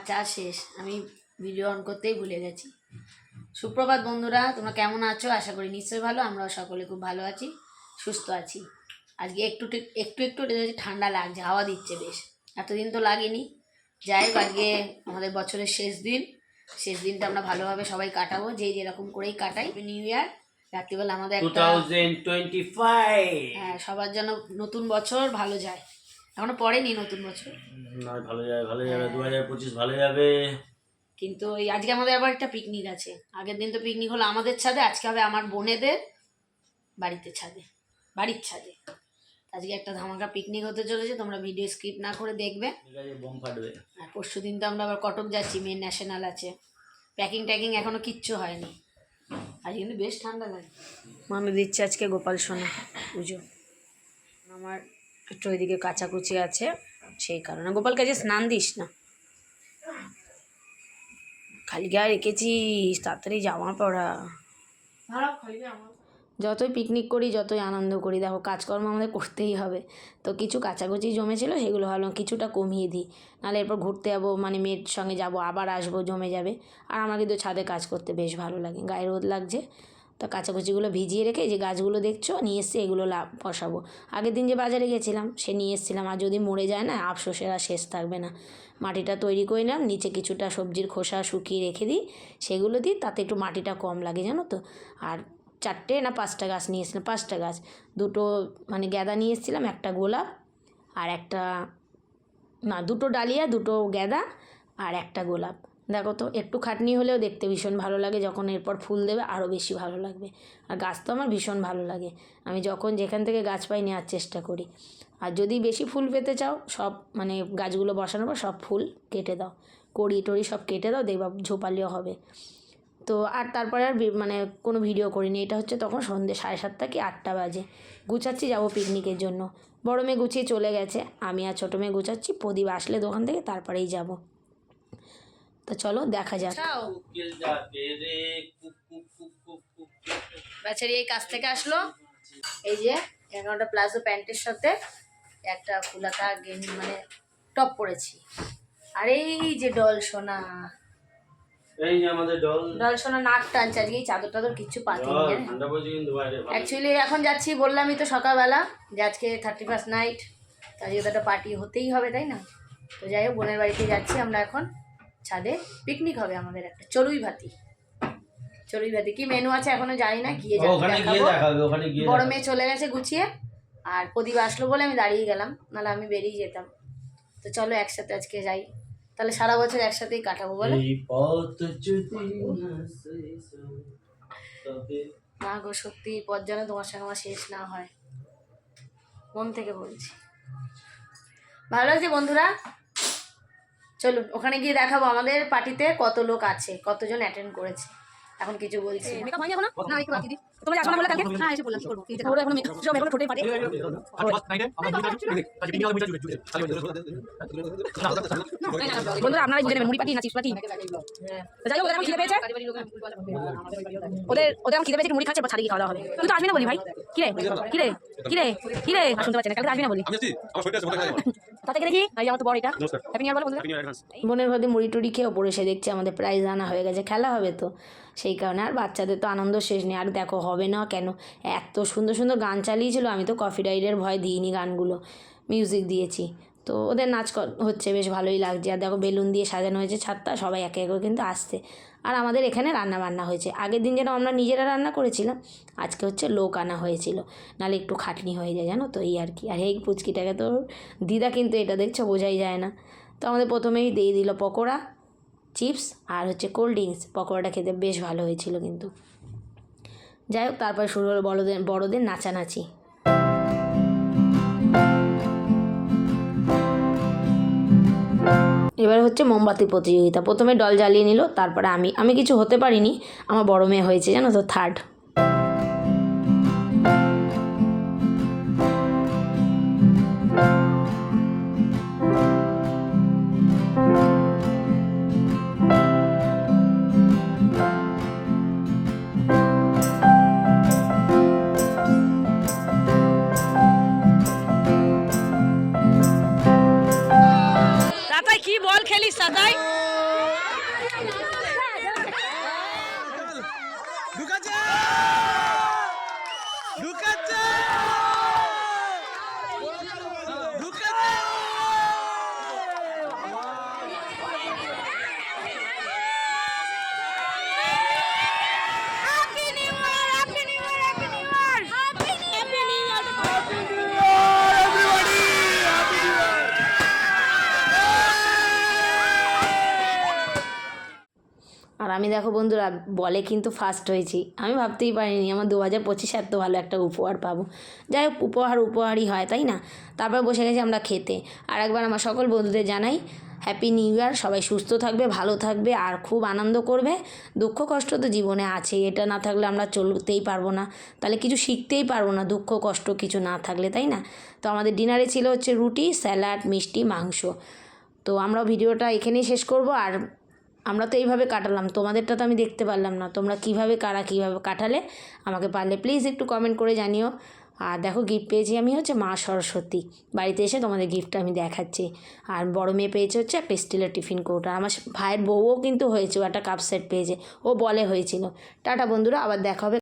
কাজ শেষ। আমি ভিডিও অন করতেই ভুলে গেছি। সুপ্রভাত বন্ধুরা তোমরা কেমন আছো? আশা করি নিশ্চয়ই ভালো। আমরাও সকলে খুব ভালো আছি সুস্থ আছি। আজকে একটু একটু একটু ঠান্ডা লাগছে হাওয়া দিচ্ছে বেশ। এতদিন তো লাগেনি। যাই হোক আজকে আমাদের বছরের শেষ দিন। শেষ দিনটা আমরা ভালোভাবে সবাই কাটাবো যে যেরকম করেই কাটাই। নিউ ইয়ার রাত্রিবেলা আমাদের একটা 2025 হ্যাঁ সবার জন্য নতুন বছর ভালো যায়। এখনও পড়েনি নতুন বছর? না ভালো যাবে ভালো যাবে দু হাজার পঁচিশ ভালো যাবে। কিন্তু এই আজকে আমাদের আবার একটা পিকনিক আছে। আগের দিন তো পিকনিক হলো আমাদের ছাদে আজকে হবে আমার বোনেদের বাড়িতে ছাদে বাড়ির ছাদে। আজকে একটা ধামাকা পিকনিক হতে চলেছে তোমরা ভিডিও স্কিপ না করে দেখবে। বোম ফাটবে। আর পরশু দিন তো আমরা আবার কটক যাচ্ছি মেন ন্যাশনাল আছে। প্যাকিং ট্যাকিং এখনও কিচ্ছু হয়নি। আজ কিন্তু বেশ ঠান্ডা লাগে। মামি দিচ্ছে আজকে গোপাল সোনা পুজো। আমার একটু ওইদিকে কাচাকুচি আছে সেই কারণে। গোপালকে আজকে স্নান দিস না। খালি গায়ে রেখেছিস তাড়াতাড়ি জামা পড়া। যতই পিকনিক করি যতই আনন্দ করি দেখো কাজকর্ম আমাদের করতেই হবে। তো কিছু কাচাকুচি জমেছিল সেগুলো ভাবলাম কিছুটা কমিয়ে দিই। নাহলে এরপর ঘুরতে যাব মানে মেয়ের সঙ্গে যাব আবার আসব জমে যাবে। আর আমার কিন্তু ছাদে কাজ করতে বেশ ভালো লাগে গায়ে রোদ লাগছে। তো কাচাকুচিগুলো ভিজিয়ে রেখে যে গাছগুলো দেখছ, নিয়ে এসছি এগুলো বসাবো। আগের দিন যে বাজারে গেছিলাম, সে নিয়ে এসেছিলাম। আর যদি মরে যায় না, আফসোসের আর শেষ থাকবে না। মাটিটা তৈরি করে নিলাম, নিচে কিছুটা সবজির খোসা শুকিয়ে রেখে দিই। সেগুলো দিই, তাতে একটু মাটিটা কম লাগে, জানো তো। আর চারটে না পাঁচটা গাছ নিয়ে এসেছিলাম, পাঁচটা গাছ। দুটো মানে গ্যাদা নিয়ে এসেছিলাম, একটা গোলাপ আর একটা, না দুটো ডালিয়া, দুটো গ্যাদা আর একটা গোলাপ। দেখো তো, একটু খাটনি হলেও দেখতে ভীষণ ভালো লাগে, যখন এরপর ফুল দেবে আরও বেশি ভালো লাগবে। আর গাছ তো আমার ভীষণ ভালো লাগে। আমি যখন যেখান থেকে গাছ পাই নেওয়ার চেষ্টা করি। আর যদি বেশি ফুল পেতে চাও, সব মানে গাছগুলো বসানোর পর সব ফুল কেটে দাও। কড়ি টড়ি সব কেটে দাও, দেখবা ঝোপালিও হবে। তো আর তারপরে আর মানে কোনো ভিডিও করিনি। এটা হচ্ছে তখন সন্ধ্যে সাড়ে সাতটা কি আটটা বাজে। গুছাচ্ছি, যাব পিকনিকের জন্য। বড় মেয়ে গুছিয়ে চলে গেছে, আমি আর ছোটো মেয়ে গুছাচ্ছি, প্রদীপ আসলে দোকান থেকে, তারপরেই যাব। তো চলো দেখা যাক। বেচারি এই কাছ থেকে আসলো। এই যে এগারোটা প্লাজো প্যান্টের সাথে একটা ফুলাতা গেঞ্জি মানে টপ পরেছি। আর এই যে ডল সোনা। এই যে আমাদের জল ডল সোনা নাক টানছে আজকে এই চাদর টাদর কিচ্ছু পাতিনি জল ঠান্ডা পড়ছে কিন্তু বাইরে অ্যাকচুয়ালি এখন যাচ্ছি বললামই তো সকালবেলা যে আজকে থার্টি ফার্স্ট নাইট তো আজকে তো একটা পার্টি হতেই হবে তাই না? তো যাই হোক বোনের বাড়িতে যাচ্ছি আমরা এখন। ছাদে পিকনিক হবে আমাদের একটা চড়ুই ভাতি। চড়ুই ভাতি কি মেনু আছে এখনও জানি না গিয়ে দেখাবো। বড় মেয়ে চলে গেছে গুছিয়ে আর প্রদীপ আসলো বলে আমি দাঁড়িয়ে গেলাম নাহলে আমি বেরিয়ে যেতাম। তো চলো একসাথে আজকে যাই তাহলে সারা বছর একসাথেই কাটাবো বলো। না গো সত্যি পথ যেন তোমার সঙ্গে আমার শেষ না হয়। মন থেকে বলছি। ভালো লাগছে বন্ধুরা? চলুন ওখানে গিয়ে দেখাবো আমাদের পার্টিতে কত লোক আছে কতজন অ্যাটেন্ড করেছে এখন কিছু বলছি হ্যাঁ বন্ধুরা বুঝে নেবেন মুড়ি পাটি না চিপস পাটি যাই হোক ওদের খিদে পেয়েছে ওদের ওদের খিদে পেয়েছে মুড়ি খাচ্ছে ছাড়িয়ে খাওয়া হবে তুই তো আসবি না বলি ভাই কিরে কিরে কিরে কিরে? শুনতে পাচ্ছি না কালকে আসবি না বলি তাতে দেখি এই আমার তো বড় এটা। হ্যাপি নিউ বোনের ঘরে মুড়ি টুড়ি খেয়ে ওপরে এসে দেখছি আমাদের প্রাইজ আনা হয়ে গেছে খেলা হবে তো। সেই কারণে আর বাচ্চাদের তো আনন্দ শেষ নেই। আর দেখো হবে না কেন? এত সুন্দর সুন্দর গান চালিয়েছিল আমি তো কফি ডাইডের ভয় দিইনি গানগুলো। মিউজিক দিয়েছি। তো ওদের নাচ হচ্ছে, বেশ ভালোই লাগছে। আর দেখো, বেলুন দিয়ে সাজানো হয়েছে ছাদটা, সবাই একে একে কিন্তু আসছে। আর আমাদের এখানে রান্না বান্না হয়েছে। আগের দিন যেন আমরা নিজেরা রান্না করেছিলাম, আজকে হচ্ছে লোক আনা হয়েছিল। নাহলে একটু খাটনি হয়ে যায়, জানো তো, এই আর কি। আর এই পুচকিটাকে তো দিদা কিন্তু এটা দেখছ, বোঝাই যায় না। তো আমাদের প্রথমেই দিয়ে দিল পকোড়া, চিপস আর হচ্ছে কোল্ড ড্রিঙ্কস। পকোড়াটা খেতে বেশ ভালো হয়েছিল কিন্তু। যাই হোক, তারপর শুরু হলো বড়দের বড়দের নাচানাচি। এবার হচ্ছে মোমবাতি প্রতিযোগিতা। প্রথমে ডল জ্বালিয়ে নিল, তারপরে আমি। আমি কিছু হতে পারিনি, আমার বড় মেয়ে হয়েছে, জানো তো থার্ড अच्छी बॉल खेली सदाई সাতাই দেখো বন্ধুরা, বলে কিন্তু ফার্স্ট হয়েছি। আমি ভাবতেই পারিনি, আমার দু হাজার পঁচিশে এত ভালো একটা উপহার পাবো। যাই হোক, উপহার উপহারই হয়, তাই না? তারপর বসে গেছি আমরা খেতে। আর একবার আমার সকল বন্ধুদের জানাই হ্যাপি নিউ ইয়ার সবাই সুস্থ থাকবে, ভালো থাকবে, আর খুব আনন্দ করবে। দুঃখ কষ্ট তো জীবনে আছে এটা না থাকলে আমরা চলতেই পারব না। তাহলে কিছু শিখতেই পারব না, দুঃখ কষ্ট কিছু না থাকলে, তাই না? তো আমাদের ডিনারে ছিল হচ্ছে রুটি, স্যালাড, মিষ্টি, মাংস। তো আমরা ভিডিওটা এখানেই শেষ করব, আর আমরা তো এইভাবে কাটালাম, তোমাদেরটা তো আমি দেখতে পারলাম না। তোমরা কীভাবে কারা কীভাবে কাটালে, আমাকে পারলে প্লিজ একটু কমেন্ট করে জানিও। আর দেখো গিফট পেয়েছি আমি হচ্ছে মা সরস্বতী। বাড়িতে এসে তোমাদের গিফট আমি দেখাচ্ছি। আর বড় মেয়ে পেয়েছে হচ্ছে একটা স্টিলের টিফিন কৌটা। আমার ভাইয়ের বউও কিন্তু হয়েছে একটা কাপ সেট পেয়েছে। ও বলে হয়েছিল। টাটা বন্ধুরা, আবার দেখা হবে।